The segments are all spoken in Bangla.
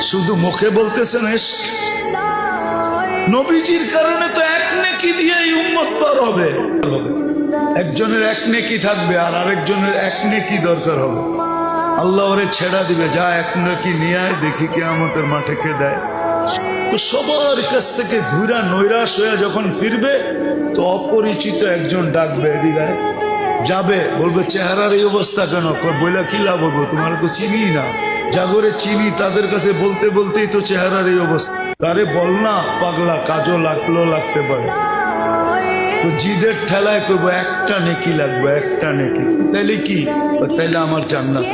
শুধু মুখে বলতেছেন নবীজির কারণে তো এক নেকি দিয়েই উম্মত পার হবে। একজনের এক নেকি থাকবে আর আরেকজনের এক নেকি দরকার হবে। আল্লাহ ওরে ছেড়া দিবে, যা এক নেকি নিয়ে আয়, দেখি কে আমাদের মাঠে কে দেয়। তো সবার কাছ থেকে ধুরা নৈরাশ হয়ে যখন ফিরবে, তো অপরিচিত একজন ডাকবে এদিকে যাবে, বলবে, চেহারার এই অবস্থা কেন? বইলা কি লাভ হব তোমার তো চিনি না। জাগরে চিনি তাদের কাছে বলতে বলতেই তো চেহারার এই অবস্থা। তারে বল না, পাগলা কাজও লাগল, লাগতে পারে। তো জিদের ঠেলায় করব, একটা নেকি লাগবে, একটা নেকি। তাইলে কি? তাইলে আমার জান্নাত।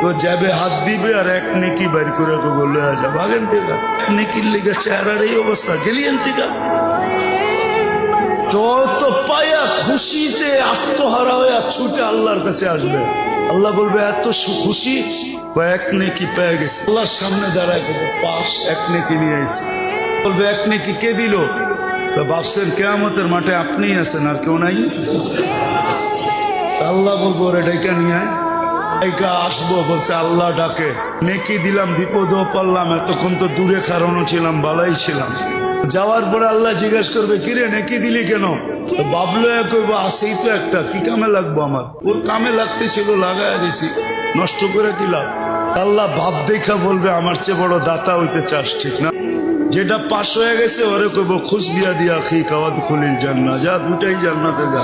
তো যাবে হাত দিবে আর এক নেকি বাইর করে বললে যা ভাগেন থেকে নেকির লেগে চেহারার এই অবস্থা। গেলিয়েন থেকে তো পায়া খুশিতে আত্মহারা হয়ে ছুটে আল্লাহর কাছে আসবে। আল্লাহ বলবে, এত খুশি? এক পেয়ে গেছে। আল্লাহর সামনে দাঁড়ায় পাশ এক নিয়ে এসে বলবে, এক নেকি কে দিল? ভাবছেন, কেয়ামতের মাঠে আপনিই আছেন আর কেউ নাই? আল্লাহ বলব রে ডেকে নিয়ে। ডাইকা আসব, বলছে, আল্লাহ ডাকে। নেকি দিলাম, বিপদও পারলাম, এতক্ষণ তো দূরে কারণও ছিলাম, বালাই ছিলাম। যাওয়ার পরে আল্লাহ জিজ্ঞেস করবে, কিরে, নেকি দিলি কেন? বাবলো কইবো, আসেই তো একটা, কি কামে লাগবো আমার? ওর কামে লাগতে ছিল লাগাই দিছি। নষ্ট করে কি লাভ আল্লাহ ভাব দেখা বলবে, আমার চেয়ে বড় দাতা হইতে চাস ঠিক না? যেটা পাশ হয়ে গেছে, ওরে কইব খুশ বিয়া দিয়া খি কাওয়াত খুলিল জান্না যা দুটাই জান্নাতে যা।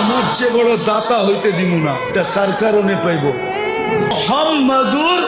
আমার চেয়ে বড় দাতা হইতে দিব না। এটা কার কারণে পাইব? মোহাম্মদুর